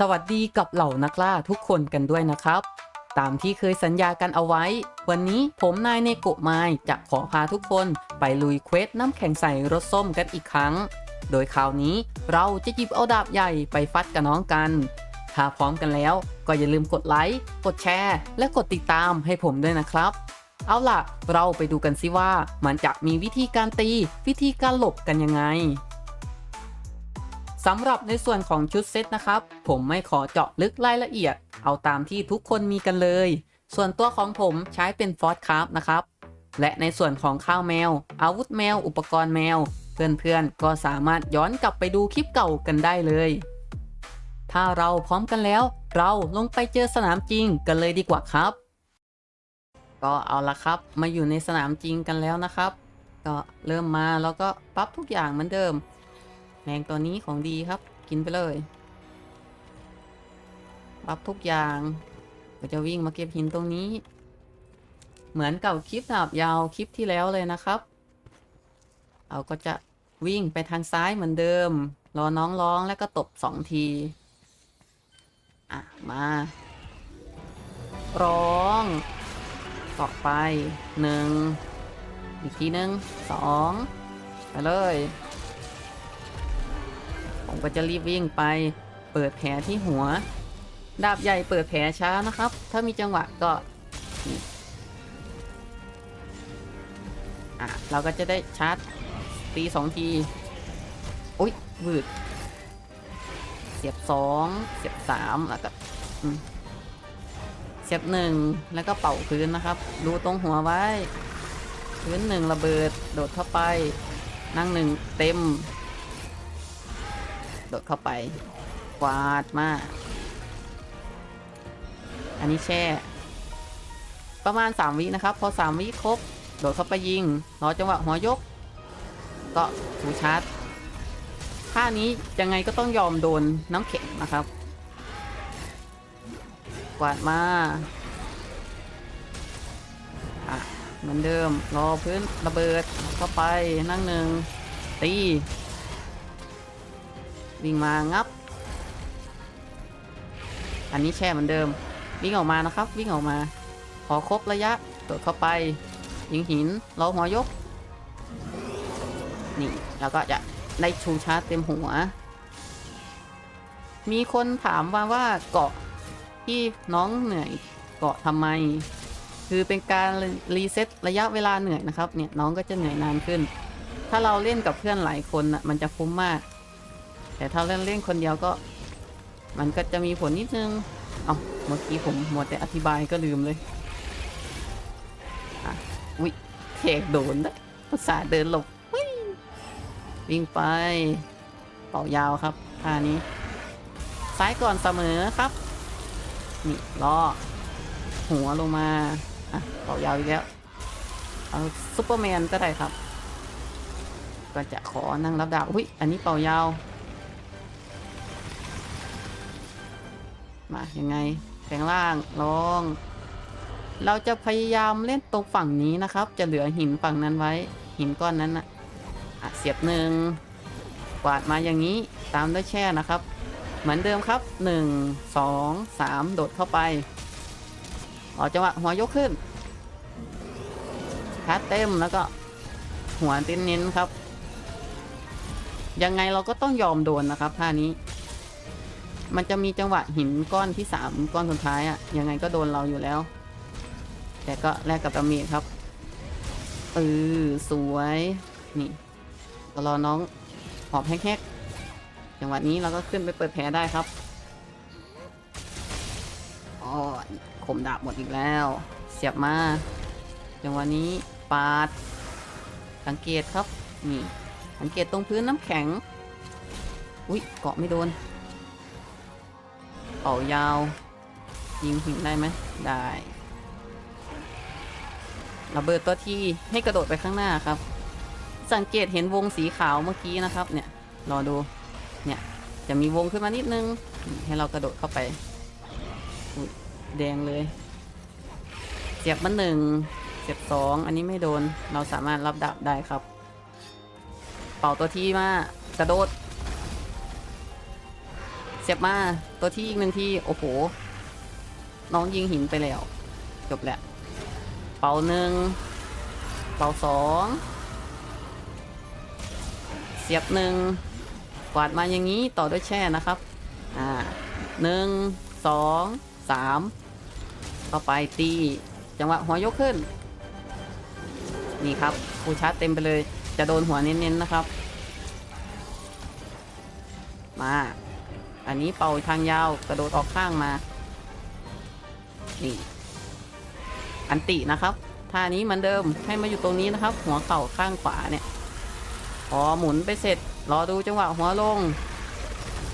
สวัสดีกับเหล่านักล่าทุกคนกันด้วยนะครับ ตามที่เคยสัญญากันเอาไว้ วันนี้ผมนายเนโกะไมจะขอพาทุกคนไปลุยเควสน้ำแข็งใสรสส้มกันอีกครั้ง โดยคราวนี้เราจะหยิบเอาดาบใหญ่ไปฟัดกับน้องกัน ถ้าพร้อมกันแล้วก็อย่าลืมกดไลค์ กดแชร์ และกดติดตามให้ผมด้วยนะครับ เอาล่ะ เราไปดูกันสิว่ามันจะมีวิธีการตี วิธีการหลบกันยังไง สำหรับในส่วนของชุดเซตนะครับ ผมไม่ขอเจาะลึกรายละเอียด เอาตามที่ทุกคนมีกันเลย ส่วนตัวของผมใช้เป็นฟอสคราฟนะครับ และในส่วนของข้าวแมว อาวุธแมว อุปกรณ์แมว เพื่อนๆ ก็สามารถย้อนกลับไปดูคลิปเก่ากันได้เลย ถ้าเราพร้อมกันแล้ว เราลงไปเจอสนามจริงกันเลยดีกว่าครับ ก็เอาละครับ มาอยู่ในสนามจริงกันแล้วนะครับ ก็เริ่มมาแล้วก็ปรับทุกอย่างเหมือนเดิม แมงตัวนี้ของดีครับ กินไปเลยปรับทุกอย่างก็จะวิ่งมาเก็บหินตรงนี้ เหมือนกับคลิปดาบยาวคลิปที่แล้วเลยนะครับ เราก็จะวิ่งไปทางซ้ายเหมือนเดิม รอน้องร้องแล้วก็ตบสองที อะ มา ร้องต่อไปหนึ่งอีกทีหนึ่งสองไปเลย ผมก็จะรีบวิ่งไป เปิดแผลที่หัว ดาบใหญ่เปิดแผลช้านะครับ ถ้ามีจังหวะก็อะเราก็จะได้ชาร์จตีสองทีอุ๊ยวืดเสียบสองเสียบสามแล้วก็เสียบหนึ่งแล้วก็เป่าพื้นนะครับ ดูตรงหัวไว้ พื้นหนึ่งระเบิดโดดเข้าไป นั่งหนึ่งเต็ม ดเข้าไปกวาดมาก อันนี้แช่ ประมาณ 3 วินะครับ พอ 3 วิครบ โดดเข้าไปยิงรอจังหวะหัวยก ก็ถูชาร์จท่านี้ยังไงก็ต้องยอมโดนน้ำแข็งนะครับ กวาดมาอะเหมือนเดิม รอพื้นระเบิดเข้าไปนั่งหนึ่งตี วิ่งมางับ อันนี้แช่เหมือนเดิม วิ่งออกมานะครับ วิ่งออกมาพอครบระยะโดดเข้าไป ยิงหินรอหัวยก นี่แล้วก็จะได้ชูชาร์จเต็มหัว มีคนถามว่าว่าเกาะที่น้องเหนื่อยเกาะทำไม คือเป็นการรีเซ็ตระยะเวลาเหนื่อยนะครับ เนี่ยน้องก็จะเหนื่อยนานขึ้น ถ้าเราเล่นกับเพื่อนหลายคนน่ะมันจะคุ้มมาก แต่ถ้าเล่นเล่นคนเดียวก็ มันก็จะมีผลนิดนึง เอาเมื่อกี้ผมหมัวแต่อธิบายก็ลืมเลยอะวิเทกโดนนะภาษาเดินหลบวิ่งไป เป่ายาวครับท่านี้ซ้ายก่อนเสมอครับ นี่ล้อหัวลงมาอะเป่ายาวอีกแล้วเอาซุปเปอร์แมนก็ได้ครับ ก็จะขอนั่งรับดาบอุ้ยอันนี้เป่ายาว มายังไงแปลงล่างลอง เราจะพยายามเล่นตรงฝั่งนี้นะครับ จะเหลือหินฝั่งนั้นไว้ หินก้อนนั้นนะอะเสียบหนึ่งกวาดมาอย่างนี้ตามด้วยแช่นะครับ เหมือนเดิมครับหนึ่งสองสามโดดเข้าไปออกจังหวะหัวยกขึ้นชาร์จเต็มแล้วก็หัวเต้นเน้นครับ ยังไงเราก็ต้องยอมโดนนะครับท่านี้ มันจะมีจังหวะหินก้อนที่สามก้อนสุดท้ายอะยังไงก็โดนเราอยู่แล้ว แต่ก็แลกกับดาเมจครับเออสวยนี่ก็รอน้องหอบแฮกๆจังหวะนี้เราก็ขึ้นไปเปิดแผลได้ครับอ๋อขมดาบหมดอีกแล้ว เสียบมา จังหวะนี้ปาด สังเกตครับ นี่ สังเกตตรงพื้นน้ำแข็ง อุ๊ยเกาะไม่โดน เป่ายาว ยิงหินได้ไหมได้ระเบิดตัวที่ให้กระโดดไปข้างหน้าครับ สังเกตเห็นวงสีขาวเมื่อกี้นะครับเนี่ยรอดูเนี่ยจะมีวงขึ้นมานิดนึง ให้เรากระโดดเข้าไปแดงเลยเสียบมันหนึ่งเสียบสองอันนี้ไม่โดนเราสามารถรับดาบได้ครับ เป่าตัวที่มากระโดด เสียบมาตัวที่อีกหนึ่งที่โอ้โห น้องยิงหินไปแล้ว จบแล้ว เป่าหนึ่งเป่าสองเสียบหนึ่งกวาดมาอย่างนี้ต่อด้วยแช่นะครับ อ่าหนึ่งสองสามเข้าไปตี จังหวะหัวยกขึ้น นี่ครับฟูชาร์จเต็มไปเลย จะโดนหัวเน้นๆนะครับ มา อันนี้เป่าทางยาวกระโดดออกข้างมา นี่ อันตินะครับท่านี้เหมือนเดิมให้มาอยู่ตรงนี้นะครับ หัวเข่าข้างขวาเนี่ยพอหมุนไปเสร็จ รอดูจังหวะหัวลง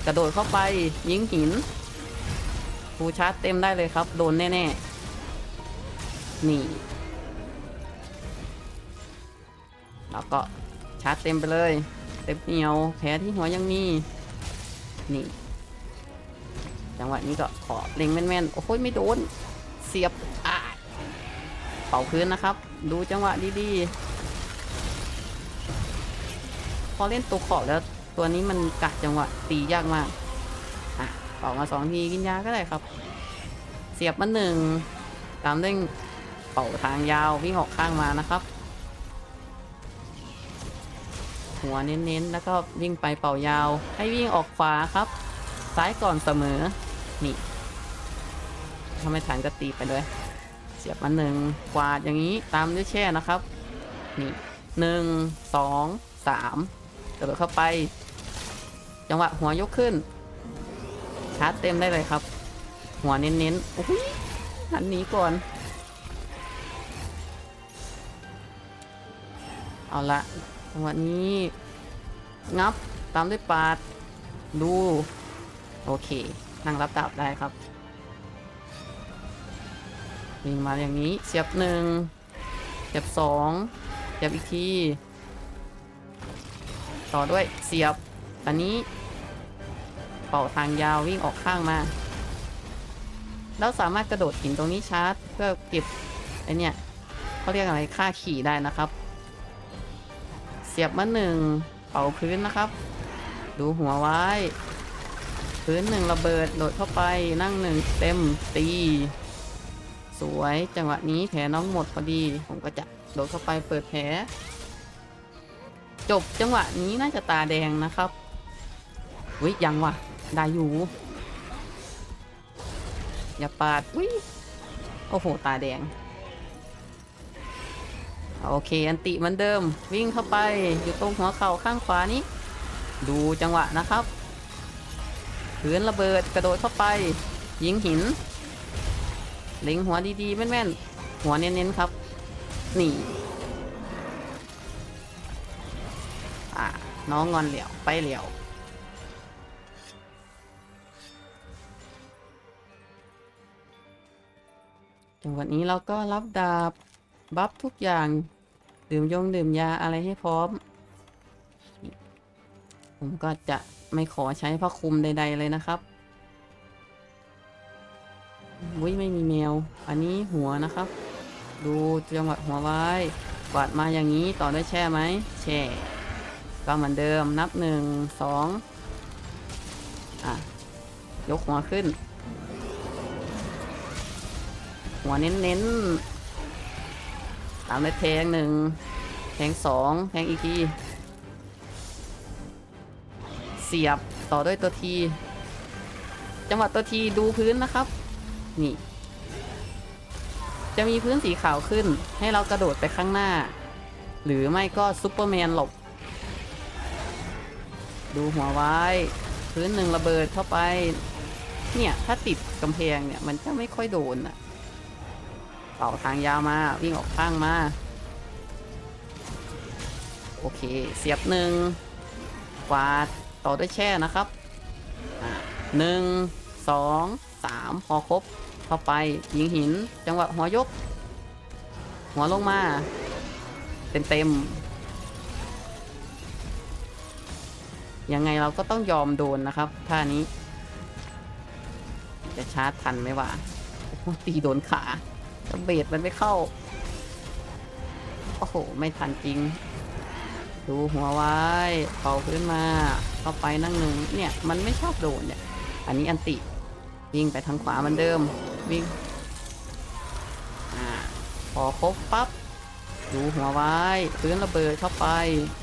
กระโดดเข้าไปยิงหินฟูชาร์จเต็มได้เลยครับ โดนแน่ๆ นี่ แล้วก็ชาร์จเต็มไปเลย เต็มเหนียวแผลที่หัวยังมี นี่ จังหวะนี้ก็ขอเล็งแม่นๆ โอ้โหไม่โดน เสียบอ่าเป่าพื้นนะครับ ดูจังหวะดีๆ พอเล่นตัวขอบแล้วตัวนี้มันกะจังหวะตียากมาก อะเป่ามาสองทีกินยาก็ได้ครับ เสียบมาหนึ่ง ตามด้วยเป่าทางยาววิ่งออกข้างมานะครับ หัวเน้นๆ แล้วก็วิ่งไปเป่ายาว ให้วิ่งออกขวาครับ ซ้ายก่อนเสมอ นี่ถ้าไม่ทันก็ตีไปเลย เสียบมาหนึ่งกวาดอย่างนี้ตามด้วยแช่นะครับ นี่หนึ่งสองสามกระโดดเข้าไป จังหวะหัวยกขึ้น ชาร์จเต็มได้เลยครับ หัวเน้นๆโอ้ยหันหนีก่อน เอาละจังหวะนี้ งับตามด้วยปาด ดู โอเค นั่งรับดาบได้ครับวิ่งมาอย่างนี้เสียบหนึ่งเสียบสองเสียบอีกที ต่อด้วยเสียบอันนี้เป่าทางยาววิ่งออกข้างมา แล้วสามารถกระโดดหินตรงนี้ชาร์จ เพื่อเก็บไอเนี่ยเขาเรียกอะไรค่าขี่ได้นะครับ เสียบมาหนึ่งเป่าพื้นนะครับ ดูหัวไว้ พื้นหนึ่งระเบิดโดดเข้าไปนั่งหนึ่งเต็มตีสวยจังหวะนี้แผลน้องหมดพอดี ผมก็จะโดดเข้าไปเปิดแผล จบจังหวะนี้น่าจะตาแดงนะครับวิยังวะได้อยู่ อย่าปาดวิโอ้โห ตาแดง โอเค อันติเหมือนเดิม วิ่งเข้าไปอยู่ตรงหัวเข่าข้างขวานี้ ดูจังหวะนะครับ พื้นระเบิดกระโดดเข้าไป ยิงหิน เล็งหัวดีๆแม่นๆ หัวเน้นๆครับ นี่อ่าน้องงอนเหลียวไปเหลียวจังหวะนี้เราก็รับดาบ บัฟทุกอย่าง ดื่มยงดื่มยาอะไรให้พร้อม ผมก็จะ ไม่ขอใช้พระคุมใด ๆ เลยนะครับวุ้ยไม่มีแมว อันนี้หัวนะครับ ดูจังหวะหัวไว้กวาดมาอย่างนี้ต่อด้วยแช่ไหมแช่ก็เหมือนเดิมนับหนึ่งสองอะ ยกหัวขึ้น หัวเน้นๆตามด้วยแทงหนึ่งแทงสองแทงอีกที สียบต่อด้วยตัวที จังหวะตัวทีดูพื้นนะครับ นี่ จะมีพื้นสีขาวขึ้น ให้เรากระโดดไปข้างหน้า หรือไม่ก็ซุปเปอร์แมนหลบ ดูหัวไว้ พื้นหนึ่งระเบิดเข้าไป เนี่ย ถ้าติดกำแพงเนี่ย มันจะไม่ค่อยโดนอะเป่าทางยาวมา วิ่งออกข้างมา โอเค เสียบหนึ่งกวาด ต่อด้วยแช่นะครับหนึ่งสองสามพอครบเข้าไปยิงหินจังหวะหัวยก หัวลงมา เต็มเต็มยังไงเราก็ต้องยอมโดนนะครับท่านี้ จะชาร์จทันไหมวะตีโดนขาจะเบดมันไม่เข้า โอ้โห ไม่ทันจริง ดูหัวไว้เป่าพื้นมา เข้าไปนั่งหนึ่งเนี่ยมันไม่ชอบโดนเนี่ย อันนี้อันติ วิ่งไปทางขวาเหมือนเดิม วิ่งอ่าพอครบปั๊บ ดูหัวไว้พื้นระเบิดเข้าไป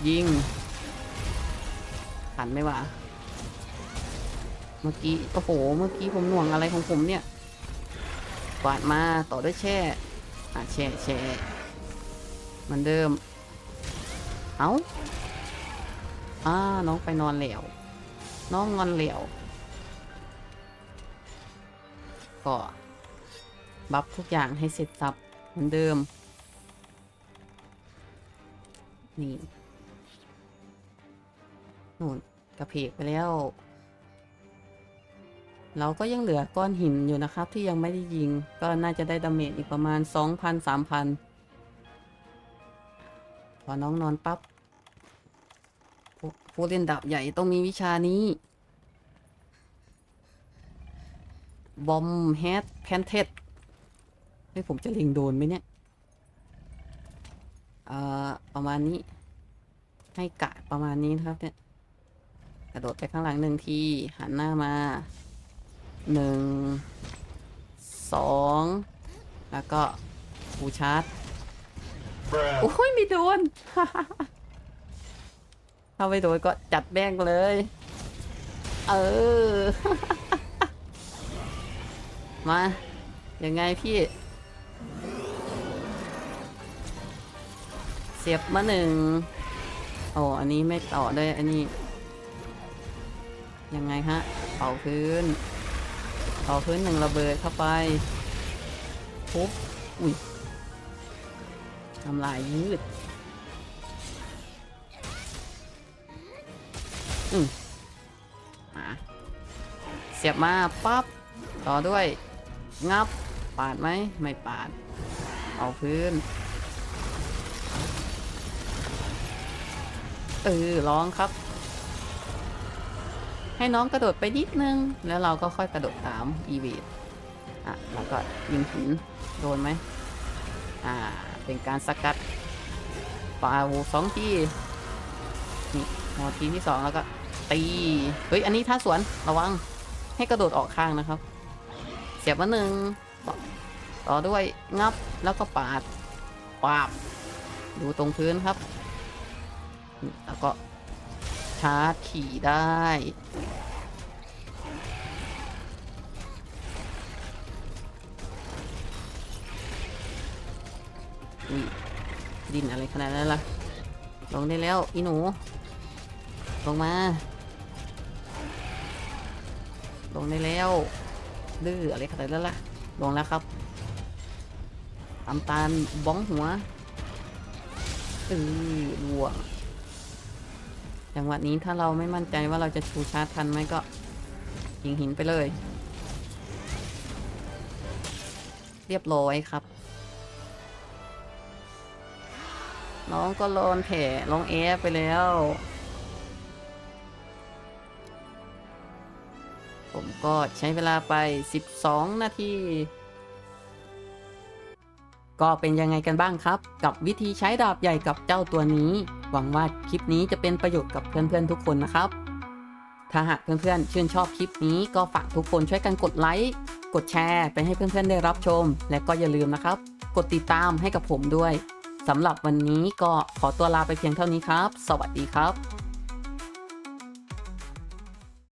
ยิงทันไหมวะเมื่อกี้โอ้โหเมื่อกี้ผมหน่วงอะไรของผมเนี่ยกวาดมาต่อด้วยแช่อะแช่แช่มือนเดิม เอาอ่าน้องไปนอนแล้ว น้องงอนแล้วก็บัฟทุกอย่างให้เสร็จสับเหมือนเดิม นี่นู่นกระเพกไปแล้ว เราก็ยังเหลือก้อนหินอยู่นะครับ ที่ยังไม่ได้ยิง ก็น่าจะได้ดาเมจอีกประมาณ 2,000-3,000 พอน้องนอนปับ๊บ ผู้ผู้เล่นดาบใหญ่ต้องมีวิชานี้ บอมแฮดแพนเทสเฮ้ผมจะเล็งโดนไหมเนี่ย เอ่อ ประมาณนี้ ให้กะประมาณนี้นะครับเนี่ย กระโดดไปข้างหลังหนึ่งที หันหน้ามาหนึ่งสองแล้วก็ฟูชาร์จ โอ้ยไม่โดน ถ้าไม่โดนก็จัดแบงเลย เออ มา ยังไงพี่ เสียบมาหนึ่งโอ้อันนี้ไม่ต่อด้วยอันนี้ ยังไงฮะเป่าพื้นเป่าพื้นหนึ่งระเบิดเข้าไปปุ๊บอุ้ยทำลายยืด อืมอะเสียบมาปั๊บต่อด้วย งับ ปาดไหมไม่ปาด เอาพื้น เออร้องครับ ให้น้องกระโดดไปนิดนึง แล้วเราก็ค่อยกระโดดตามอีวีดอะแล้วก็ยิงหินโดนไหมอ่า เป็นการสกัดปาวูสองทีนี่พอทีที่สองแล้วก็ ตีเฮ้ยอันนี้ท่าสวนระวังให้กระโดดออกข้างนะครับ เสียบมาหนึ่งต่อต่อด้วยงับแล้วก็ปาดปาบดูตรงพื้นครับ แล้วก็ชาร์จขี่ได้ ดินอะไรขนาดนั้นล่ะ ลงได้แล้วอีหนู ลงมา ลงได้แล้วดื้ออะไรขนาดนั้นล่ะลงแล้วครับตามตาลบ้องหัวเออลวงจังหวะนี้ถ้าเราไม่มั่นใจว่าเราจะชูชาร์จทันไหมก็ยิงหินไปเลย เรียบร้อยครับ น้องก็โลนแผลลงเอฟไปแล้ว ก็ใช้เวลาไป 12 นาที ก็เป็นยังไงกันบ้างครับ กับวิธีใช้ดาบใหญ่กับเจ้าตัวนี้ หวังว่าคลิปนี้จะเป็นประโยชน์กับเพื่อนๆทุกคนนะครับ ถ้าหากเพื่อนๆชื่นชอบคลิปนี้ก็ฝากทุกคนช่วยกันกดไลค์กดแชร์ไปให้เพื่อนๆได้รับชม และก็อย่าลืมนะครับ กดติดตามให้กับผมด้วยสำหรับวันนี้ก็ขอตัวลาไปเพียงเท่านี้ครับ สวัสดีครับ